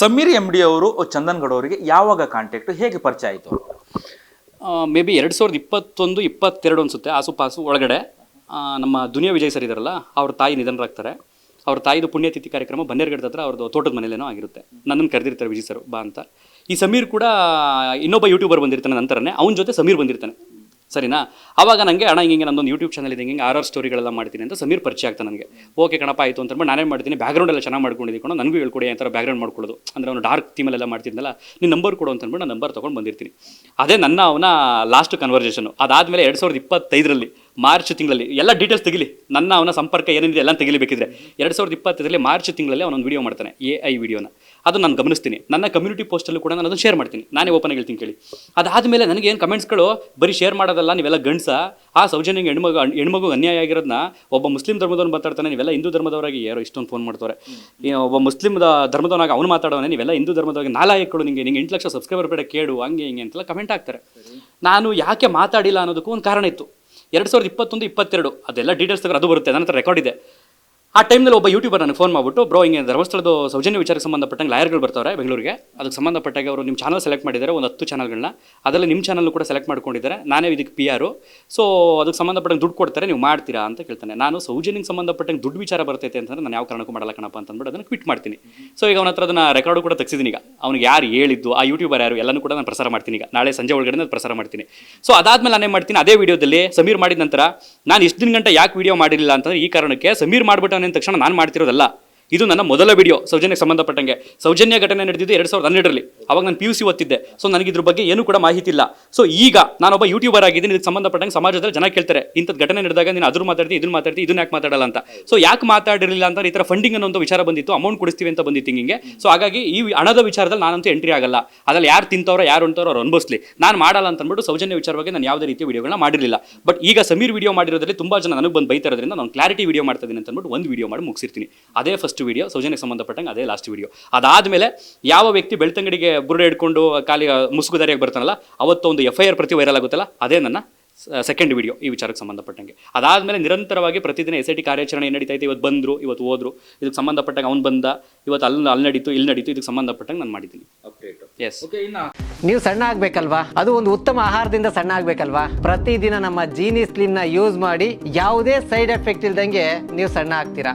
Sameer M D ಅವರು ಚಂದನ್ ಗಡ್ ಅವರಿಗೆ ಯಾವಾಗ ಕಾಂಟ್ಯಾಕ್ಟ್ ಹೇಗೆ ಪರಿಚಯ ಆಯಿತು? ಮೇ ಬಿ ಎರಡು ಸಾವಿರದ ಇಪ್ಪತ್ತೊಂದು, ಇಪ್ಪತ್ತೆರಡು ಅನಿಸುತ್ತೆ, ಆಸುಪಾಸು ಒಳಗಡೆ. ನಮ್ಮ ದುನಿಯಾ ವಿಜಯ್ ಸರ್ ಇದಾರಲ್ಲ, ಅವ್ರ ತಾಯಿ ನಿಧನರಾಗ್ತಾರೆ. ಅವ್ರ ತಾಯಿದು ಪುಣ್ಯತಿಥಿ ಕಾರ್ಯಕ್ರಮ ಬನ್ನೇರ್ಗಡ್ ಹತ್ರ ಅವ್ರದ್ದು ತೋಟದ ಮನೇಲೇನೋ ಆಗಿರುತ್ತೆ. ನನ್ನನ್ನು ಕರೆದಿರ್ತಾರೆ ವಿಜಯ್ ಸರ್, ಬಾ ಅಂತ. ಈ ಸಮೀರ್ ಕೂಡ ಇನ್ನೊಬ್ಬ ಯೂಟ್ಯೂಬರ್ ಬಂದಿರ್ತಾನೆ ನಂತರನೇ, ಅವನ ಜೊತೆ ಸಮೀರ್ ಬಂದಿರ್ತಾನೆ. ಸರಿನಾ? ಆವಾಗ ನನಗೆ ಅಣ್ಣ ಹಿಂಗೆ ನಂದೊಂದು ಯೂಟ್ಯೂಬ್ ಚಾನಲ್ ಇದೆ, ಹಿಂಗೆ ಆರ್ ಆರ್ ಸ್ಟೋರಿಗಳೆಲ್ಲ ಮಾಡ್ತೀನಿ ಅಂತ ಸಮೀರ್ ಪರಿಚಯ ಆಗ್ತಾ ನನಗೆ. ಓಕೆ ಕಣಪ್ಪ, ಆಯಿತು ಅಂತ ನಾನೇನು ಮಾಡ್ತೀನಿ. ಬ್ಯಾಗ್ರೌಂಡ್ ಎಲ್ಲ ಚೆನ್ನಾಗಿ ಮಾಡ್ಕೊಂಡಿದ್ದೀನಿ ನನಗೂ ಹೇಳ್ಕೊಡಿ, ಆ ಥರ ಬ್ಯಾಗ್ರೌಂಡ್ ಮಾಡ್ಕೊಳ್ಳೋದು. ಅಂದರೆ ಅವನು ಡಾರ್ಕ್ ಥೀಮಲ್ಲೆಲ್ಲ ಮಾಡ್ತಿದ್ನಲ್ಲ ನಿನ್ನ ನಂಬರ್ ಕೊಡು ಅಂತ ಅಂದ್ಬಿಟ್ಟು ನಾನು ನಂಬರ್ ತೊಗೊಂಡು ಬಂದಿರ್ತೀನಿ. ಅದೇ ನನ್ನ ಅವನ ಲಾಸ್ಟ್ ಕನ್ವರ್ಸೇಷನು ಅದಾದಮೇಲೆ ಎರಡು ಸಾವಿರದ ಇಪ್ಪತ್ತೈದರಲ್ಲಿ ಮಾರ್ಚ್ ತಿಂಗಳಲ್ಲಿ. ಎಲ್ಲ ಡೀಟೇಲ್ಸ್ ತೆಗಿಲಿ. ನನ್ನ ಅವನ ಸಂಪರ್ಕ ಏನೇನಿದೆ ಎಲ್ಲ ತೆಗಿಲಿಬೇಕಿದ್ರೆ. ಎರಡು ಸಾವಿರದ ಇಪ್ಪತ್ತೈದರಲ್ಲಿ ಮಾರ್ಚ್ ತಿಂಗಳಲ್ಲಿ ಅವನೊಂದು ವಿಡಿಯೋ ಮಾಡ್ತಾನೆ ಎ ಐ ವಿಡಿಯೋನ ಅದು ನಾನು ಗಮನಿಸ್ತೀನಿ. ನನ್ನ ಕಮ್ಯುನಿಟಿ ಪೋಸ್ಟಲ್ಲೂ ಕೂಡ ನಾನು ಅದನ್ನು ಶೇರ್ ಮಾಡ್ತೀನಿ. ನಾನೇ ಓಪನ್ ಹೇಳ್ತೀನಿ ಕೇಳಿ. ಅದಾದಮೇಲೆ ನನಗೆ ಏನು ಕಮೆಂಟ್ಸ್ಗಳು ಬರೀ ಶೇರ್ ಮಾಡೋದಲ್ಲ, ನೀವೆಲ್ಲ ಗಂಡ್ಸ? ಆ ಸೌಜನ್ಯಂಗೆ ಹೆಣ್ಮಗು ಹೆಣ್ಮಗು ಅನ್ಯಾಯ ಆಗಿರೋದನ್ನ ಒಬ್ಬ ಮುಸ್ಲಿಂ ಧರ್ಮದವನು ಮಾತಾಡ್ತಾನೆ, ನೀವೆಲ್ಲ ಹಿಂದೂ ಧರ್ಮದವರಾಗಿ, ಯಾರೋ ಇಷ್ಟೊಂದು ಫೋನ್ ಮಾಡ್ತಾರೆ ಒಬ್ಬ ಮುಸ್ಲಿಂ ಧರ್ಮದವನಾಗ ಅವ್ನು ಮಾತಾಡೋನೆ ನೀವೆಲ್ಲ ಹಿಂದೂ ಧರ್ಮದವರಿಗೆ ನಾಲಾಯಕಗಳು ನಿಮಗೆ ನಿಂಗೆ ಎಂಟು ಲಕ್ಷ ಸಬ್ಸ್ಕ್ರೈಬರ್ ಬೇಡ ಕೇಳು ಹಂಗೆ, ಹಿಂಗೆ ಅಂತೆಲ್ಲ ಕಮೆಂಟ್ ಆಗ್ತಾರೆ ನಾನು ಯಾಕೆ ಮಾತಾಡಿಲ್ಲ ಅನ್ನೋದಕ್ಕೂ ಒಂದು ಕಾರಣ ಇತ್ತು. ಎರಡು ಸಾವಿರದ ಇಪ್ಪತ್ತೊಂದು ಇಪ್ಪತ್ತೆರಡು ಅದೆಲ್ಲ ಡೀಟೇಲ್ಸ್ ತಗೊಂಡು ಅದು ಬರುತ್ತೆ ನನ್ನ ಹತ್ರ ರೆಕಾರ್ಡ್ ಇದೆ. ಆ ಟೈಮ್ನಲ್ಲಿ ಒಬ್ಬ ಯೂಟ್ಯೂಬರ್ ನನಗೆ ಫೋನ್ ಮಾಡಿಬಿಟ್ಟು, ಬ್ರೋ, ಹಿಂಗೆ ಧರ್ಮಸ್ಥಳದ ಸೌಜನ್ಯ ವಿಚಾರಕ್ಕೆ ಸಂಬಂಧಪಟ್ಟಂಗೆ ಲಾಯರ್ಗಳು ಬರ್ತಾರೆ ಬೆಂಗಳೂರಿಗೆ. ಅದಕ್ಕೆ ಸಂಬಂಧಪಟ್ಟಾಗ ಅವರು ನಿಮ್ಮ ಚಾನಲ್ ಸೆಲೆಕ್ಟ್ ಮಾಡಿದ್ದಾರೆ, ಒಂದು ಹತ್ತು ಚಾನಲ್ಗಳನ್ನ ಅದರಲ್ಲಿ ನಿಮ್ಮ ಚಾನಲ್ ಕೂಡ ಸೆಲೆಕ್ಟ್ ಮಾಡ್ಕೊಂಡಿದ್ದಾರೆ. ನಾನೇ ಇದಕ್ಕೆ ಪಿ ಆರು ಸೊ ಅದಕ್ಕೆ ಸಂಬಂಧಪಟ್ಟಂಗೆ ದುಡ್ಡು ಕೊಡ್ತಾರೆ, ನೀವು ಮಾಡ್ತೀರಾ ಅಂತ ಕೇಳ್ತಾನೆ. ನಾನು ಸೌಜನ್ಯಕ್ಕೆ ಸಂಬಂಧಪಟ್ಟಂಗೆ ದುಡ್ಡು ವಿಚಾರ ಬರ್ತೈತೆ ಅಂತಂದ್ರೆ ನಾನು ಯಾವ ಕಾರಣಕ್ಕೂ ಮಾಡಲ್ಲ ಕಣಪ್ಪ ಅಂತಂದ್ಬಿಟ್ಟು ಅದನ್ನು ಕ್ವಿಟ್ ಮಾಡ್ತೀನಿ. ಸೊ ಈಗ ಅವನ ಹತ್ರ ಅದನ್ನು ರೆಕಾರ್ಡು ಕೂಡ ತೆಗ್ಸಿದ್ದೀನಿ ಈಗ. ಅವ್ನಿಗೆ ಯಾರು ಹೇಳಿದ್ದು, ಆ ಯೂಟ್ಯೂಬರ್ ಯಾರು, ಎಲ್ಲನೂ ಕೂಡ ನಾನು ಪ್ರಸಾರ ಮಾಡ್ತೀನಿ ಈಗ. ನಾಳೆ ಸಂಜೆ ಒಳಗಡೆ ನಾನು ಪ್ರಸಾರ ಮಾಡ್ತೀನಿ. ಸೊ ಅದಾದ್ಮೇಲೆ ನಾನೇ ಮಾಡ್ತೀನಿ, ಅದೇ ವಿಡಿಯೋದಲ್ಲಿ ಸಮೀರ್ ಮಾಡಿದ ನಂತರ, ನಾನು ಇಷ್ಟು ದಿನ ಗಂಟೆ ಯಾಕೆ ವಿಡಿಯೋ ಮಾಡಿರಲಿಲ್ಲ ಅಂತಂದ್ರೆ ಈ ಕಾರಣಕ್ಕೆ ಸಮೀರ್ ಮಾಡ್ಬಿಟ್ಟವನ ತಕ್ಷಣ ನಾನು ಮಾಡ್ತಿರೋದಲ್ಲ. ಇದು ನನ್ನ ಮೊದಲ ವಿಡಿಯೋ ಸೌಜನ್ಯಕ್ಕೆ ಸಂಬಂಧಪಟ್ಟಂಗೆ. ಸೌಜನ್ಯ ಘಟನೆ ನಡೆದಿದ್ದು ಎರಡು ಸಾವಿರದ ಹನ್ನೆರಡರಲ್ಲಿ. ಅವಾಗ ನಾನು ಪಿ ಯು ಸಿ ಓದ್ತಿದ್ದೆ. ಸೊ ನನಗೆ ಇದ್ರ ಬಗ್ಗೆ ಏನು ಕೂಡ ಮಾಹಿತಿ ಇಲ್ಲ ಸೊ ಈಗ ನಾನೊಬ್ಬ ಯೂಟ್ಯೂಬರ್ ಆಗಿದ್ದೀನಿ. ಇದಕ್ಕೆ ಸಂಬಂಧಪಟ್ಟಂಗೆ ಸಮಾಜದಲ್ಲಿ ಜನ ಕೇಳ್ತಾರೆ. ಇಂಥದ್ದು ಘಟನೆ ನಡೆದಾಗ ನೀನು ಅದ್ರ ಮಾತಾಡ್ತಿ ಇದನ್ನ ಮಾತಾಡ್ತಿ ಇದನ್ನ ಯಾಕೆ ಮಾತಾಡಲ್ಲ ಅಂತ. ಸೊ ಯಾಕೆ ಮಾತಾಡಿರಲಿಲ್ಲ ಅಂತ ಈ ಥರ ಫಂಡಿಂಗ್ ಅನ್ನೋ ಒಂದು ವಿಚಾರ ಬಂದಿತ್ತು. ಅಮೌಂಟ್ ಕೊಡಿಸ್ತೀವಿ ಅಂತ ಬಂದಿತ್ತು ಹಿಂಗೆ. ಸೊ ಹಾಗಾಗಿ ಈ ಹಣದ ವಿಚಾರದಲ್ಲಿ ನಾನಂತೂ ಎಂಟ್ರಿ ಆಗಲ್ಲ. ಅದ್ರಲ್ಲಿ ಯಾರು ತಿಂತವ್ರೋ, ಯಾರು ಉಂಟವ್ರೋ ಅವ್ರು ಅನ್ಭವಿಸ್ಲಿ. ನಾನು ಮಾಡಲ್ಲ ಅಂತ ಅಂದ್ಬಿಟ್ಟು ಸೌಜನ್ಯ ವಿಚಾರವಾಗಿ ನಾನು ಯಾವುದೇ ರೀತಿಯ ವಿಡಿಯೋಗಳನ್ನ ಮಾಡಿರಲಿಲ್ಲ. ಬಟ್ ಈಗ ಸಮೀರ್ ವಿಡಿಯೋ ಮಾಡಿರೋದ್ರಲ್ಲಿ ತುಂಬಾ ಜನ ನನಗೆ ಬಂದು ಬೈತಾರೋದ್ರಿಂದ ನಾನು ಕ್ಲಾರಿಟಿ ವಿಡಿಯೋ ಮಾಡ್ತಾ ಇದ್ದೀನಿ ಅಂತ ಒಂದು ವಿಡಿಯೋ ಮಾಡಿ ಮುಗಿಸಿರ್ತೀನಿ. ಅದೇ ಫಸ್ಟ್ ವಿಡಿಯೋ ಸೌಜನ್ಯಕ್ಕೆ ಸಂಬಂಧಪಟ್ಟಂಗೆ ಅದೇ ಲಾಸ್ಟ್ ವಿಡಿಯೋ ಅದಾದಮೇಲೆ ಯಾವ ವ್ಯಕ್ತಿ ಬೆಳ್ತಂಗಡಿಗೆ ಬುರುಡೆ ಹಿಡ್ಕೊಂಡು ಕಾಲಿ ಮುಸುಗುದಾರಿಯಾಗಿ ಬರ್ತಾನಲ್ಲ ಅವತ್ತು ಒಂದು ಎಫ್ ಐ ಆರ್ ಪ್ರತಿ ವೈರಲ್ ಆಗುತ್ತಲ್ಲ ಅದೇ ನನ್ನ ಸೆಕೆಂಡ್ ವಿಡಿಯೋ ಈ ವಿಚಾರಕ್ಕೆ ಸಂಬಂಧಪಟ್ಟಂಗೆ. ಅದಾದಮೇಲೆ ನಿರಂತರವಾಗಿ ಪ್ರತಿದಿನ ಎಸ್ ಐ ಟಿ ಕಾರ್ಯಾಚರಣೆ ಏನು ನಡೀತಾ ಇವತ್ತು ಬಂದರು ಇವತ್ತು ಹೋದ್ರು ಇದಕ್ಕೆ ಸಂಬಂಧಪಟ್ಟಂಗೆ ಅವ್ನು ಬಂದ ಇವತ್ತು ಅಲ್ಲಿ ಅಲ್ಲಿ ನಡೀತು ಇಲ್ಲಿ ನಡೀತು ಇದಕ್ಕೆ ಸಂಬಂಧಪಟ್ಟಂಗೆ ನಾನು ಮಾಡಿದ್ದೀನಿ. ಎಸ್ ಓಕೆ ಇನ್ನು ನೀವು ಸಣ್ಣ ಆಗ್ಬೇಕಲ್ವಾ? ಅದು ಒಂದು ಉತ್ತಮ ಆಹಾರದಿಂದ ಸಣ್ಣ ಆಗ್ಬೇಕಲ್ವಾ? ಪ್ರತಿದಿನ ನಮ್ಮ ಜೀನಿ ಸ್ಲಿಮ್ನ ಯೂಸ್ ಮಾಡಿ ಯಾವುದೇ ಸೈಡ್ ಎಫೆಕ್ಟ್ ಇಲ್ದಂಗೆ ನೀವು ಸಣ್ಣ ಆಗ್ತೀರಾ?